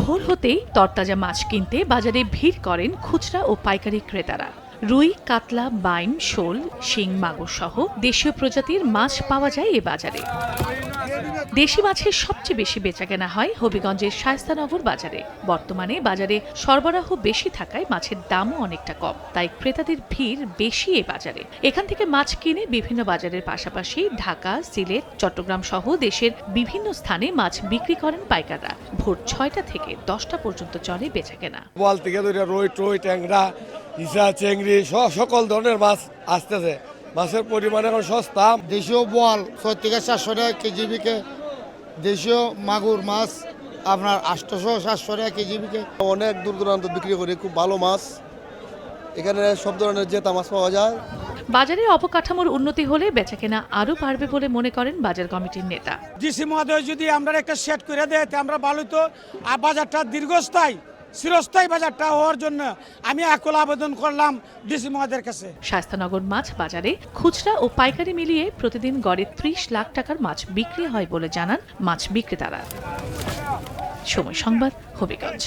ভোর হতেই তরতাজা মাছ কিনতে বাজারে ভিড় করেন খুচরা ও পাইকারি ক্রেতারা। রুই, কাতলা বাইম শোল, শিং, মাগুর সহ দেশীয় প্রজাতির মাছ পাওয়া যায় এ বাজারে। দেশি মাছের সবচেয়ে বেশি বেচাকেনা হয় হবিগঞ্জের শায়স্তানগর বাজারে। বর্তমানে বাজারে সরবরাহ বেশি থাকায় মাছের দামও অনেকটা কম, তাই ক্রেতাদের ভিড় বেশি এ বাজারে। এখান থেকে মাছ কিনে বিভিন্ন বাজারের পাশাপাশি ঢাকা, সিলেট, চট্টগ্রাম সহ দেশের বিভিন্ন স্থানে মাছ বিক্রি করেন পাইকাররা। ভোর ছয়টা থেকে দশটা পর্যন্ত চলে বেচাকেনা। বল থেকে রই, টই, ট্যাংরা, ইসা, চেংড়ি সকল ধরনের মাছ আসতেছে। মাছের পরিমাণ এখন সস্তা। দেশীয় বোয়াল ছয় থেকে সাতশো টাকা কেজি বিকে। দেশীয় মাগুর মাছ আপনার আটশোশো সাতশো টাকা কেজি বিকে। অনেক দূর দূরান্ত বিক্রি করি খুব ভালো মাছ। এখানে সব ধরনের জেতা মাছ পাওয়া যায়। বাজারে অবকাঠামোর উন্নতি হলে বেচাকেনা আরও বাড়বে বলে মনে করেন বাজার কমিটির নেতা। ডিসি মহোদয় যদি আমরা একটা সেট করে দেয় তে আমরা ভালো তো আর বাজারটা দীর্ঘস্থায়ী। চিরস্থায়ী বাজারটা হওয়ার জন্য আমি একল আবেদন করলাম ডিসি মহাদের কাছে। স্বাস্থ্যনগর মাছ বাজারে খুচরা ও পাইকারি মিলিয়ে প্রতিদিন গড়ে ত্রিশ লাখ টাকার মাছ বিক্রি হয় বলে জানান মাছ বিক্রেতারা। সময় সংবাদ, হবিগঞ্জ।